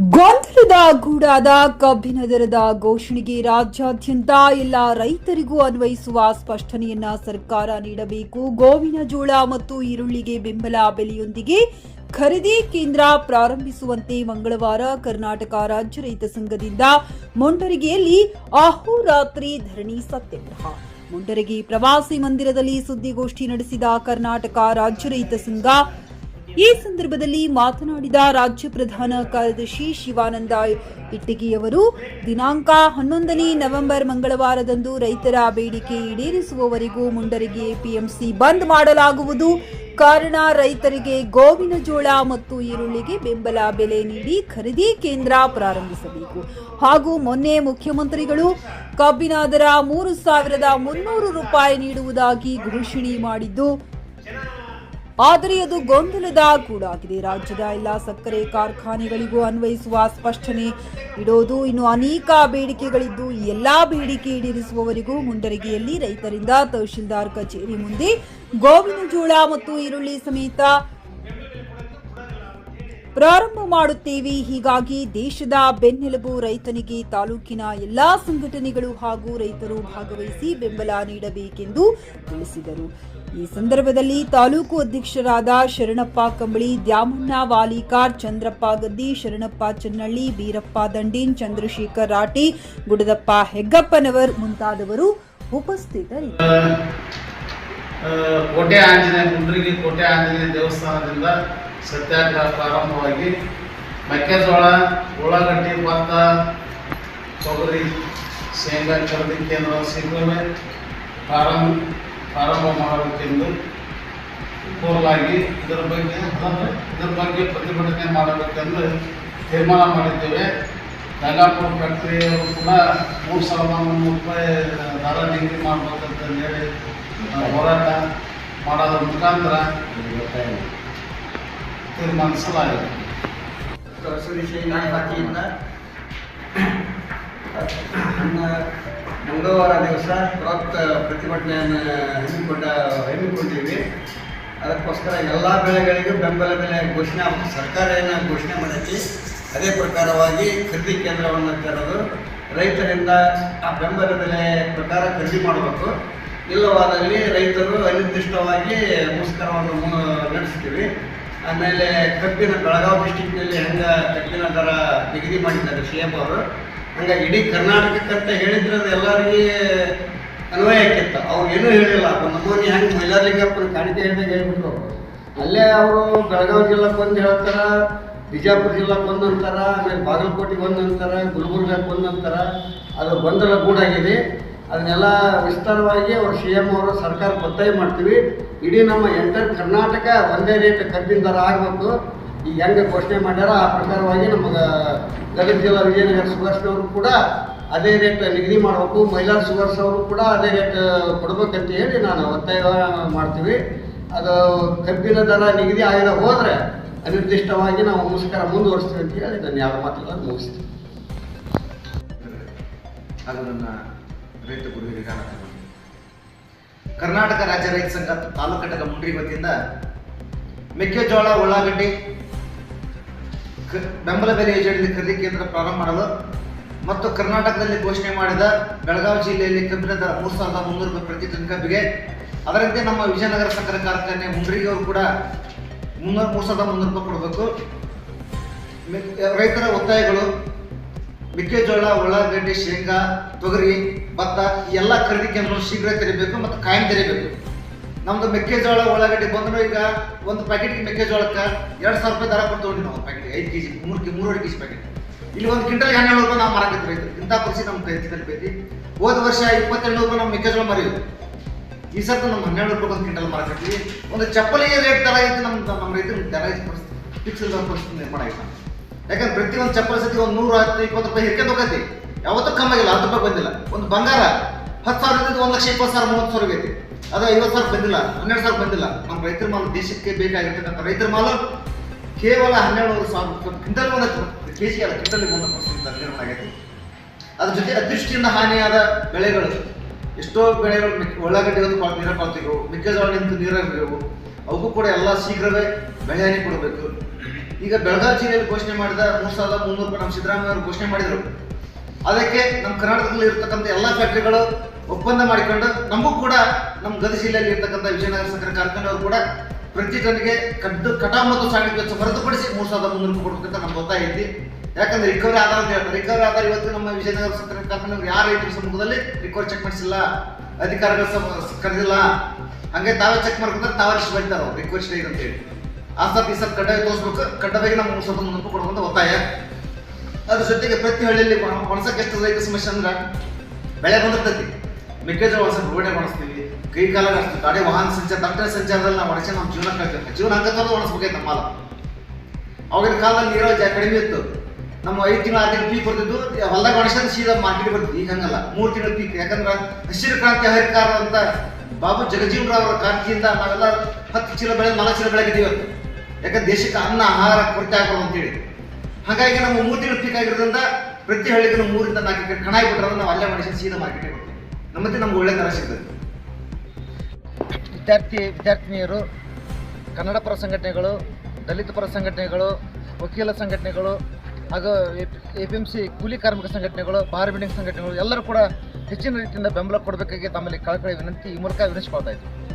ಗೊಂದಲದ ಗೂಡಾದ ಕಬ್ಬಿನ ದರದ ಘೋಷಣೆಗೆ ರಾಜ್ಯಾದ್ಯಂತ ಎಲ್ಲ ರೈತರಿಗೂ ಅನ್ವಯಿಸುವ ಸ್ಪಷ್ಟನೆಯನ್ನ ಸರ್ಕಾರ ನೀಡಬೇಕು. ಗೋವಿನ ಜೋಳ ಮತ್ತು ಈರುಳ್ಳಿಗೆ ಬೆಂಬಲ ಬೆಲೆಯೊಂದಿಗೆ ಖರೀದಿ ಕೇಂದ್ರ ಪ್ರಾರಂಭಿಸುವಂತೆ ಮಂಗಳವಾರ ಕರ್ನಾಟಕ ರಾಜ್ಯ ರೈತ ಸಂಘದಿಂದ ಮುಂಡರಿಗೆಯಲ್ಲಿ ಅಹೋರಾತ್ರಿ ಧರಣಿ ಸತ್ಯಾಗ್ರಹ. ಮುಂಡರಗಿ ಪ್ರವಾಸಿ ಮಂದಿರದಲ್ಲಿ ಸುದ್ದಿಗೋಷ್ಠಿ ನಡೆಸಿದ ಕರ್ನಾಟಕ ರಾಜ್ಯ ರೈತ ಸಂಘ ಈ ಸಂದರ್ಭದಲ್ಲಿ ಮಾತನಾಡಿದ ರಾಜ್ಯ ಪ್ರಧಾನ ಕಾರ್ಯದರ್ಶಿ ಶಿವಾನಂದ ಇಟ್ಟಿಗಿಯವರು, ದಿನಾಂಕ ಹನ್ನೊಂದನೇ ನವೆಂಬರ್ ಮಂಗಳವಾರದಂದು ರೈತರ ಬೇಡಿಕೆ ಈಡೇರಿಸುವವರೆಗೂ ಮುಂಡರಿಗೆ ಪಿಎಂಸಿ ಬಂದ್ ಮಾಡಲಾಗುವುದು. ಕಾರಣ, ರೈತರಿಗೆ ಗೋವಿನ ಜೋಳ ಮತ್ತು ಈರುಳ್ಳಿಗೆ ಬೆಂಬಲ ಬೆಲೆ ನೀಡಿ ಖರೀದಿ ಕೇಂದ್ರ ಪ್ರಾರಂಭಿಸಬೇಕು. ಹಾಗೂ ಮೊನ್ನೆ ಮುಖ್ಯಮಂತ್ರಿಗಳು ಕಬ್ಬಿನ ದರ ಮೂರು ಸಾವಿರದ ಮುನ್ನೂರು ರೂಪಾಯಿ ನೀಡುವುದಾಗಿ ಘೋಷಣೆ ಮಾಡಿದ್ದು ಆದರೆ ಅದು ಗೊಂದಲದ ಗೂಡಾಗಿದೆ. ರಾಜ್ಯದ ಎಲ್ಲ ಸಕ್ಕರೆ ಕಾರ್ಖಾನೆಗಳಿಗೂ ಅನ್ವಯಿಸುವ ಸ್ಪಷ್ಟನೆ ಇಡೋದು ಇನ್ನು ಅನೇಕ ಬೇಡಿಕೆಗಳಿದ್ದು ಎಲ್ಲಾ ಬೇಡಿಕೆ ಈಡೇರಿಸುವವರೆಗೂ ಮುಂಡರಗಿಯಲ್ಲಿ ರೈತರಿಂದ ತಹಶೀಲ್ದಾರ್ ಕಚೇರಿ ಮುಂದೆ ಗೋವಿನ ಜೋಳ ಮತ್ತು ಈರುಳ್ಳಿ ಸಮೇತ ಪ್ರಾರಂಭ ಮಾಡುತ್ತೇವೆ. ಹೀಗಾಗಿ ದೇಶದ ಬೆನ್ನೆಲುಬು ರೈತನಿಗೆ ತಾಲೂಕಿನ ಎಲ್ಲಾ ಸಂಘಟನೆಗಳು ಹಾಗೂ ರೈತರು ಭಾಗವಹಿಸಿ ಬೆಂಬಲ ನೀಡಬೇಕೆಂದು ತಿಳಿಸಿದರು. ಈ ಸಂದರ್ಭದಲ್ಲಿ ತಾಲೂಕು ಅಧ್ಯಕ್ಷರಾದ ಶರಣಪ್ಪ ಕಂಬಳಿ, ದ್ಯಾಮಣ್ಣ ವಾಲಿಕಾರ್, ಚಂದ್ರಪ್ಪ ಗದ್ದಿ, ಶರಣಪ್ಪ ಚನ್ನಳ್ಳಿ, ಬೀರಪ್ಪ ದಂಡೀನ್, ಚಂದ್ರಶೇಖರ್ ರಾಟಿ ಗುಡದಪ್ಪ ಹೆಗ್ಗಪ್ಪನವರ್ ಮುಂತಾದವರು ಉಪಸ್ಥಿತರಿದ್ದರು. ಕೋಟೆ ಆಂಜನೇಯ ಕುಂಡ್ರಿಗೆ ಕೋಟೆ ಆಂಜನೇಯ ದೇವಸ್ಥಾನದಿಂದ ಸತ್ಯಾಗ್ರಹ ಪ್ರಾರಂಭವಾಗಿ ಮೆಕ್ಕೆಜೋಳ ಉಳ್ಳಾಗಡ್ಡಿ ಭತ್ತ ತೊಗರಿ ಶೇಂಗಾ ಖರೀದಿ ಕೇಂದ್ರ ಶೀಘ್ರವೇ ಪ್ರಾರಂಭ ಪ್ರಾರಂಭ ಮಾಡಬೇಕೆಂದು ಕೋರಲಾಗಿ ಇದರ ಬಗ್ಗೆ ಇದರ ಬಗ್ಗೆ ಪ್ರತಿಭಟನೆ ಮಾಡಬೇಕೆಂದು ತೀರ್ಮಾನ ಮಾಡಿದ್ದೇವೆ. ಗಂಗಾಪುರ ಫ್ಯಾಕ್ಟ್ರಿಯವರು ಕೂಡ ಮೂರು ಸಾವಿರದ ಮುನ್ನೂರು ರೂಪಾಯಿ ದರ ನಿಗದಿ ಮಾಡಬೇಕಂತ ಹೇಳಿ ಆ, ಹೋರಾಟ ಮಾಡೋದ್ರ ಮುಖಾಂತರ ತೀರ್ಮಾನಿಸಲಾಗಿದೆ ವತಿಯಿಂದ ಮಂಗಳವಾರ ದಿವಸ ಬೃಹತ್ ಪ್ರತಿಭಟನೆಯನ್ನು ಹಮ್ಮಿಕೊಂಡ ಹಮ್ಮಿಕೊಂಡಿವಿ ಅದಕ್ಕೋಸ್ಕರ ಎಲ್ಲ ಬೆಳೆಗಳಿಗೂ ಬೆಂಬಲ ಬೆಲೆ ಘೋಷಣೆ. ಸರ್ಕಾರ ಏನು ಘೋಷಣೆ ಮಾಡೈತಿ ಅದೇ ಪ್ರಕಾರವಾಗಿ ಖರೀದಿ ಕೇಂದ್ರವನ್ನು ತೆರೆದು ರೈತರಿಂದ ಆ ಬೆಂಬಲ ಬೆಲೆ ಪ್ರಕಾರ ಖರೀದಿ ಮಾಡಬೇಕು ಇಲ್ಲವಾದಲ್ಲಿ ರೈತರು ಅನಿರ್ದಿಷ್ಟವಾಗಿ ಮುಷ್ಕರವನ್ನು ನಡೆಸ್ತೀವಿ ಆಮೇಲೆ ಕಬ್ಬಿನ ಬೆಳಗಾವಿ ಡಿಸ್ಟಿಕ್ನಲ್ಲಿ ಹೆಂಗೆ ಕಬ್ಬಿನ ದರ ನಿಗದಿ ಮಾಡಿದ್ದಾರೆ ಸಿ ಎಂ ಅವರು. ಹಂಗೆ ಇಡೀ ಕರ್ನಾಟಕಕ್ಕಂತ ಹೇಳಿದ್ರೆ ಅದು ಎಲ್ಲರಿಗೆ ಅನ್ವಯ ಆಕಿತ್ತು ಅವ್ರು ಏನೂ ಹೇಳಿಲ್ಲ. ನಮೂನಿ ಹೆಂಗೆ ಮೈಲಾರಲಿಂಗಪ್ಪನ ಕಾಣಿಕೆ ಹೇಳಿದಾಗ ಹೇಳ್ಬಿಟ್ರು ಅಲ್ಲೇ ಅವರು ಬೆಳಗಾವಿ ಜಿಲ್ಲೆಗೆ ಬಂದು ಹೇಳ್ತಾರೆ, ಬಿಜಾಪುರ ಜಿಲ್ಲೆಗೆ ಬಂದು ಅಂತಾರ, ಆಮೇಲೆ ಬಾಗಲಕೋಟೆಗೆ ಬಂದು ಅಂತಾರ ಗುಲ್ಬರ್ಗಕ್ಕೆ ಬಂದು ಅಂತಾರ. ಅದು ಗೊಂದಲ ಗೂಡಾಗಿದೆ. ಅದನ್ನೆಲ್ಲ ವಿಸ್ತಾರವಾಗಿ ಅವರು ಸಿ ಎಂ ಅವರು, ಸರ್ಕಾರ ಒತ್ತಾಯ ಮಾಡ್ತೀವಿ. ಇಡೀ ನಮ್ಮ ಎಂಟರ್ ಕರ್ನಾಟಕ ಒಂದೇ ರೇಟ್ ಕಬ್ಬಿನ ದರ ಆಗಬೇಕು. ಈಗ ಹೆಂಗೆ ಘೋಷಣೆ ಮಾಡ್ಯಾರ ಆ ಪ್ರಕಾರವಾಗಿ ನಮಗೆ ಗದಗ ಜಿಲ್ಲಾ ವಿಜಯನಗರ ಸುಗರ್ಸ್ನವರು ಕೂಡ ಅದೇ ರೇಟ್ ನಿಗದಿ ಮಾಡಬೇಕು. ಮಹಿಳಾ ಸುಗರ್ಸ್ ಅವರು ಕೂಡ ಅದೇ ರೇಟ್ ಕೊಡ್ಬೇಕಂತ ಹೇಳಿ ನಾನು ಒತ್ತಾಯ ಮಾಡ್ತೀವಿ. ಅದು ಕಬ್ಬಿನ ದರ ನಿಗದಿ ಆಗದೆ ಹೋದರೆ ಅನಿರ್ದಿಷ್ಟವಾಗಿ ನಾವು ಮುಷ್ಕರ ಮುಂದುವರಿಸ್ತೀವಿ ಅಂತ ಹೇಳಿ ನಾನು ಯಾವ ಮಾತುಗಳನ್ನು ಮುಗಿಸ್ತೀನಿ. ಅದು ರೈತ ಗುರುವಿಗೆ ಕಾರಣ ಕರ್ನಾಟಕ ರಾಜ್ಯ ರೈತ ಸಂಘ ತಾಲೂಕು ಘಟಕ ಮುಂಡ್ರಿ ವತಿಯಿಂದ ಮೆಕ್ಕೆಜೋಳ, ಉಳ್ಳಾಗಡ್ಡಿ ಬೆಂಬಲ ಬೆಲೆ ಯೋಜನೆಯಲ್ಲಿ ಖರೀದಿ ಕೇಂದ್ರ ಪ್ರಾರಂಭ ಮಾಡಲು ಮತ್ತು ಕರ್ನಾಟಕದಲ್ಲಿ ಘೋಷಣೆ ಮಾಡಿದ ಬೆಳಗಾವಿ ಜಿಲ್ಲೆಯಲ್ಲಿ ಕಬ್ಬಿನ ದರ ಮೂರು ಸಾವಿರದ ಮುನ್ನೂರು ರೂಪಾಯಿ ಪ್ರತಿ ಟನ್ ಕಬ್ಬಿಗೆ. ಅದರಂತೆ ನಮ್ಮ ವಿಜಯನಗರ ಸಕ್ಕರೆ ಕಾರ್ಖಾನೆ ಮುಂಡ್ರಿಗೆ ಅವರು ಕೂಡ ಮುನ್ನೂರು, ಮೂರು ಸಾವಿರದ ಮುನ್ನೂರು ರೂಪಾಯಿ ಕೊಡಬೇಕು. ರೈತರ ಒತ್ತಾಯಗಳು ಮೆಕ್ಕೆಜೋಳ, ಉಳ್ಳಾಗಡ್ಡಿ, ಶೇಂಗಾ, ತೊಗರಿ ಭತ್ತ ಎಲ್ಲ ಖರೀದಿ ಕೇಂದ್ರಗಳು ಶೀಘ್ರ ತೆರಿಬೇಕು ಮತ್ತು ಕಾಯಂ ತೆರಿಬೇಕು. ನಮ್ದು ಮೆಕ್ಕೆಜೋಳ ಒಳಗಡೆ ಬಂದ್ರು ಈಗ ಒಂದು ಪ್ಯಾಕೆಟ್ಗೆ ಮೆಕ್ಕೆಜೋಳಕ್ಕೆ ಎರಡು ಸಾವಿರ ರೂಪಾಯಿ ದರ ಕೊಟ್ಟು ತಗೊಂಡಿವಿ ನಾವು ಪ್ಯಾಕೆಟ್ ಐದು ಕೆ ಜಿ ಮೂರು ಕೆ, ಮೂರುವರೆ ಕೆ ಜಿ ಪ್ಯಾಕೆಟ್ ಇಲ್ಲಿ ಒಂದು ಕ್ವಿಂಟಲ್ ಹನ್ನೆರಡು ರೂಪಾಯಿ ನಾವು ಮಾರಾಟ ರೈತರು. ಇಂಥ ಪರಿಸ್ಥಿತಿ ನಮ್ಮ ರೈತರಲ್ಲಿ ಬೈತಿ. ಹೋದ ವರ್ಷ ಇಪ್ಪತ್ತೆರಡು ರೂಪಾಯಿ ನಮ್ಮ ಮೆಕ್ಕೆಜೋಳ ಮರಿಯೋದು ಈ ಸರ್ತಿ ನಮ್ಮ ಹನ್ನೆರಡು ರೂಪಾಯಿ ಒಂದು ಕ್ವಿಂಟಲ್ ಮಾರಾಕತ್ತೀವಿ ಒಂದು ಚಪ್ಪಲಿ ರೇಟ್ ದರ ಐತಿ ನಮ್ಮ ನಮ್ಮ ರೈತರು. ದರ ಪರಿಸ್ಥಿತಿ ಫಿಕ್ಸ್ ಪರಿಸ್ಥಿತಿ ನಿರ್ಮಾಣ ಆಯ್ತು. ಯಾಕಂದ್ರೆ ಪ್ರತಿಯೊಂದು ಚಪ್ಪಲಿ ಸತಿ ಒಂದು ನೂರು, ಹತ್ತು, ಇಪ್ಪತ್ತು ರೂಪಾಯಿ ಹೆಕ್ಕೆ ಹೋಗೈತಿ ಯಾವತ್ತೂ ಕಮ್ಮಿ ಆಗಿಲ್ಲ ಹತ್ತು ರೂಪಾಯಿ ಬಂದಿಲ್ಲ. ಒಂದು ಬಂಗಾರ ಹತ್ತು ಸಾವಿರ ಇದ್ದಿದ್ದು ಒಂದು ಲಕ್ಷ ಇಪ್ಪತ್ತು ಸಾವಿರ, ಮೂವತ್ತು ಸಾವಿರ ಐತಿ ಅದು ಐವತ್ತು ಸಾವಿರ ಬಂದಿಲ್ಲ, ಹನ್ನೆರಡು ಸಾವಿರ ಬಂದಿಲ್ಲ. ನಮ್ಮ ರೈತರ ಮಾಲು ದೇಶಕ್ಕೆ ಬೇಕಾಗಿರ್ತಕ್ಕಂಥ ರೈತರ ಮಾಲು ಕೇವಲ ಹನ್ನೆರಡು ಸಾವಿರ ಕ್ವಿಂಟಲ್ ಒಂದು ಕೆ ಜಿ ಅಲ್ಲ ಕ್ವಿಂಟಲ್ ಒಂದು ಪರ್ಸೆಂಟ್ ನಿರ್ಮಾಣ ಆಗೈತಿ. ಅದ್ರ ಜೊತೆ ಅತಿವೃಷ್ಟಿಯಿಂದ ಹಾನಿಯಾದ ಬೆಳೆಗಳು. ಎಷ್ಟೋ ಬೆಳೆಗಳು ಉಳ್ಳಾಗಡ್ಡೆ ಒಂದು ಪಾಲ್ ನೀರು ಪಾಲ್ತಿಗಳು ಮೆಕ್ಕೆಜೋಳ ನಿಂತು ನೀರಾಗಿರುವು ಅವಕ್ಕೂ ಕೂಡ ಎಲ್ಲ ಶೀಘ್ರವೇ ಬೆಳೆ ಹಾನಿ ಕೊಡಬೇಕು. ಈಗ ಬೆಳಗಾವಿ ಜಿಲ್ಲೆಯಲ್ಲಿ ಘೋಷಣೆ ಮಾಡಿದ ಮೂರು ಸಾವಿರದ ಮುನ್ನೂರು ರೂಪಾಯಿ ನಮ್ಮ ಸಿದ್ದರಾಮಯ್ಯ ಅವರು ಘೋಷಣೆ ಮಾಡಿದರು. ಅದಕ್ಕೆ ನಮ್ಮ ಕರ್ನಾಟಕದಲ್ಲಿ ಇರ್ತಕ್ಕಂಥ ಎಲ್ಲ ಫ್ಯಾಕ್ಟ್ರಿಗಳು ಒಪ್ಪಂದ ಮಾಡಿಕೊಂಡು ನಮಗೂ ಕೂಡ ನಮ್ಮ ಗದಗ ಜಿಲ್ಲೆಯಲ್ಲಿ ಇರ್ತಕ್ಕಂಥ ವಿಜಯನಗರ ಸಕ್ಕರೆ ಕಾರ್ಖಾನೆಯವರು ಕೂಡ ಪ್ರತಿ ಟನ್ಗೆ ಕಡ್ಡು ಕಟಾವು ಮತ್ತು ಸಾಗಣೆ ವೆಚ್ಚ ಹೊರತುಪಡಿಸಿ ಮೂರು ಸಾವಿರದ ಮುನ್ನೂರು ರೂಪಾಯಿ ಕೊಡ್ಬೇಕಂತ ನಮ್ಗೆ ಐತಿ. ಯಾಕಂದ್ರೆ ರಿಕವರಿ ಆಧಾರ ಅಂತ ಹೇಳ್ತಾರೆ. ರಿಕವರಿ ಆಧಾರ ಇವತ್ತು ನಮ್ಮ ವಿಜಯನಗರ ಸಕ್ಕರೆ ಕಾರ್ಖಾನೆಯವರು ಯಾರು ರೈತರ ಸಮ್ಮುಖದಲ್ಲಿ ರಿಕವರಿ ಚೆಕ್ ಮಾಡಿಸಿಲ್ಲ. ಅಧಿಕಾರಿಗಳ ಕರೆದಿಲ್ಲ. ಹಂಗೆ ತಾವೇ ಚೆಕ್ ಮಾಡ್ಕೊಂಡ್ರೆ ತಾವೇ ಇಷ್ಟು ಬರೀತಾರ ರಿಕ್ವೆಸ್ಟ್ ಇದೆ ಅಂತೇಳಿ ಆ ಸರ್ ಈ ಸರ್ ಕಡ್ಡಾಯ ತೋರಿಸ್ಬೇಕು. ಕಡ್ಡಾಯ ನಮ್ಮ ಮೂರು ಸಾವಿರದ ಮುನ್ನೂರು ರೂಪಾಯಿ ಕೊಡುವಂತ ಒತ್ತಾಯ. ಅದ್ರ ಜೊತೆಗೆ ಪ್ರತಿ ಹಳ್ಳಿಯಲ್ಲಿ ಒಣ- ಒಣಸಕ್ಕೆ ಎಷ್ಟು ರೈತ ಸಮಸ್ಯೆ ಅಂದ್ರೆ ಬೆಳೆ ಬಂದಿರ್ತೈತಿ. ಮೆಕ್ಕೆಜೋಳ ಒಣಸಕ್ಕೆ ರೋಡೆ ಒಣಸ್ತೀವಿ. ಕೈ ಕಾಲ ಗಾಡಿ ವಾಹನ ಸಂಚಾರ ದಟ್ಟಣೆ ಸಂಚಾರದಲ್ಲಿ ನಾವು ಒಣಸಿ ನಮ್ಮ ಜೀವನ ಕಳ್ತೇವೆ. ಜೀವನ ಹಂಗತ್ತಂದ್ರೆ ಒಣಸ್ಬೇಕೈತೆ ನಮ್ಮ ಮಾಲ. ಅವಾಗಿನ ಕಾಲದಲ್ಲಿ ನೀರು ಕಡಿಮೆ ಇತ್ತು. ನಮ್ಮ ಐದು ತಿಂಗಳ, ಆರು ತಿಂಗಳು ಪೀಕ್ ಬರ್ತಿದ್ದು ಹೊಲದಾಗ ಒಣಸಿದ್ರೆ ಸೀದಾ ಮಾರ್ಕೆಟ್ ಬರ್ತಿದ್ವಿ ಈಗ ಹಂಗಲ್ಲ. ಮೂರು ತಿಂಗಳು ಪೀಕ್. ಯಾಕಂದ್ರೆ ಹಸಿರು ಕ್ರಾಂತಿ ಹರಿಕಾರ ಅಂತ ಬಾಬು ಜಗಜೀವನ್ ರಾವ್ ಅವರ ನಾವೆಲ್ಲ ಹತ್ತು ಚೀಲ ಬೆಳೆ ನಾಲ್ಕು ಚೀಲ ಬೆಳಗಿದ್ದೀವಿ ಯಾಕಂದ್ರೆ ದೇಶಕ್ಕೆ ಅನ್ನ, ಆಹಾರ ಕೊರತೆ ಆಗ್ಬಾರ್ದು ಅಂತೇಳಿ. ಹಾಗಾಗಿ ನಮ್ಮ ಪೀಕ್ ಆಗಿರೋದ್ರಿಂದ ಪ್ರತಿ ಹಳ್ಳಿಗೂ ಮೂರಿಂದ ನಾಲ್ಕು ಕಣಾಯಿ ಕಣ ಆಗಿಬಿಟ್ರೆ ನಾವು ಅಲ್ಲೇ ಮಾಡಿಸಿ ಸೀದಾ ಮಾರ್ಕೆಟಿಗೆ ಬರ್ತೀವಿ ನಮ್ಮತ್ತೆ ನಮ್ಗೆ ಒಳ್ಳೆ ದರ ಸಿಗ್ತದೆ. ವಿದ್ಯಾರ್ಥಿ, ವಿದ್ಯಾರ್ಥಿನಿಯರು, ಕನ್ನಡ ಪರ ಸಂಘಟನೆಗಳು ದಲಿತ ಪರ ಸಂಘಟನೆಗಳು ವಕೀಲ ಸಂಘಟನೆಗಳು, ಹಾಗೂ ಎ ಪಿ ಎಂ ಸಿ ಕೂಲಿ ಕಾರ್ಮಿಕ ಸಂಘಟನೆಗಳು, ಬಾರ್ ಬಿಲ್ಡಿಂಗ್ ಸಂಘಟನೆಗಳು ಎಲ್ಲರೂ ಕೂಡ ಹೆಚ್ಚಿನ ರೀತಿಯಿಂದ ಬೆಂಬಲ ಕೊಡಬೇಕಾಗಿ ತಮ್ಮಲ್ಲಿ ಕಳಕಳಿ ವಿನಂತಿ ಈ ಮೂಲಕ ವಿನಿಸ್ಕೊಳ್ತಾ ಇದ್ದೀವಿ